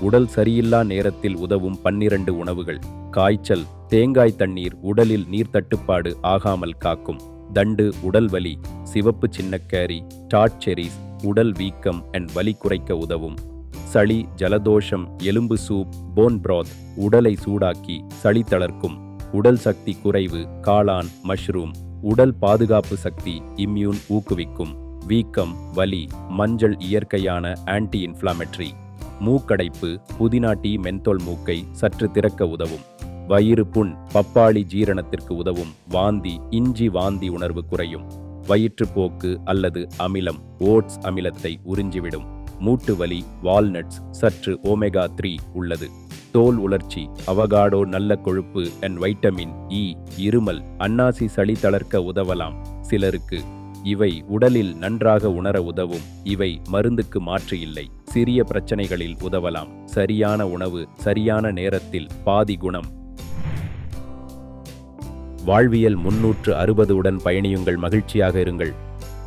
உடல் சரியில்லா நேரத்தில் உதவும் பன்னிரண்டு உணவுகள். காய்ச்சல் தேங்காய் தண்ணீர் உடலில் நீர் தட்டுப்பாடு ஆகாமல் காக்கும். தண்டு உடல் வலி சிவப்பு சின்னக்கேரி டாட் செரிஸ் உடல் வீக்கம் அண்ட் வலி குறைக்க உதவும். சளி ஜலதோஷம் எலும்பு சூப் போன் பிராத் உடலை சூடாக்கி சளி தளர்க்கும். உடல் சக்தி குறைவு காளான் மஷ்ரூம் உடல் பாதுகாப்பு சக்தி இம்யூன் ஊக்குவிக்கும். வீக்கம் வலி மஞ்சள் இயற்கையான ஆன்டி இன்ஃப்ளாமெட்ரி மூக்கடைப்பு புதினா டீ மென்தோல் மூக்கை சற்று திறக்க உதவும். வயிறு புண் பப்பாளி ஜீரணத்திற்கு உதவும். வாந்தி இஞ்சி வாந்தி உணர்வு குறையும். வயிற்றுப்போக்கு அல்லது அமிலம் ஓட்ஸ் அமிலத்தை உறிஞ்சிவிடும். மூட்டு வலி வால்நட்ஸ் சற்று ஓமெகா த்ரீ உள்ளது. தோல் உலர்ச்சி அவகாடோ நல்ல கொழுப்பு அண்ட் வைட்டமின் இ இருமல் அன்னாசி சளி தளர்க்க உதவலாம். சிலருக்கு இவை உடலில் நன்றாக உணர உதவும். இவை மருந்துக்கு மாற்று இல்லை. சிறிய பிரச்சனைகளில் உதவலாம். சரியான உணவு சரியான நேரத்தில் பாதி குணம். வாழ்வியல் முன்னூற்று அறுபது உடன் பயணியுங்கள் மகிழ்ச்சியாக இருங்கள்.